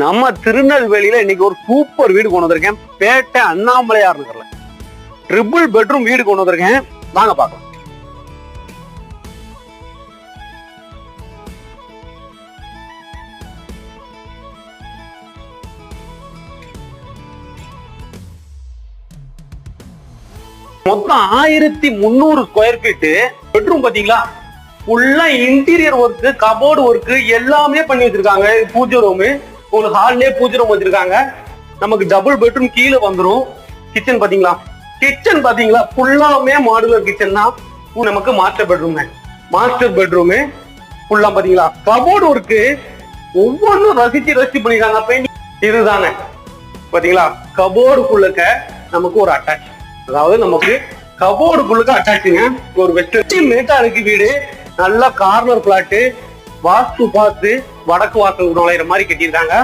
நம்ம திருநெல்வேலியில இன்னைக்கு ஒரு சூப்பர் வீடு கொண்டு வந்திருக்கேன். பேட்டை அண்ணாமலையார் நகர்ல. ட்ரிபிள் பெட்ரூம் வீடு கொண்டு வந்திருக்கேன். வாங்க பார்க்கலாம். மொத்தம் ஆயிரத்தி முந்நூறு ஸ்கொயர் ஃபீட்டு பெட்ரூம் பாத்தீங்களா ஃபுல்லா இன்டீரியர் ஒர்க் கபோர்டு ஒர்க் எல்லாமே பண்ணி வச்சிருக்காங்க. பூஜை ரூம் ஒரு ஹால்லே பூஜை ரூம் வச்சிருக்காங்க. நமக்கு டபுள் பெட்ரூம் கீழே வந்துரும். கிச்சன் பாத்தீங்களா கிச்சன் பாத்தீங்களா ஃபுல்லாமே மாடுலர் கிச்சன் தான். நமக்கு மாஸ்டர் பெட்ரூம் மாஸ்டர் பெட்ரூம் ஃபுல்லா பாத்தீங்களா கபோர்டு ஒர்க்கு ஒவ்வொன்றும் ரசிச்சு ரசிச்சு பண்ணிருக்காங்க. பெயிண்டிங் இதுதானே பாத்தீங்களா கபோர்டுக்குள்ளக்க நமக்கு ஒரு அட்டாச் அதாவது நமக்கு கபோர்டுக்குள்ளக்க அட்டாச்சுங்க ஒரு வெஸ்ட் மேட்டா இருக்கு வீடு. நல்லா கார்னர் பிளாட்டு வாஸ்து பார்த்து வடக்கு வாசல் நுழையிற மாதிரி கட்டியிருக்காங்க.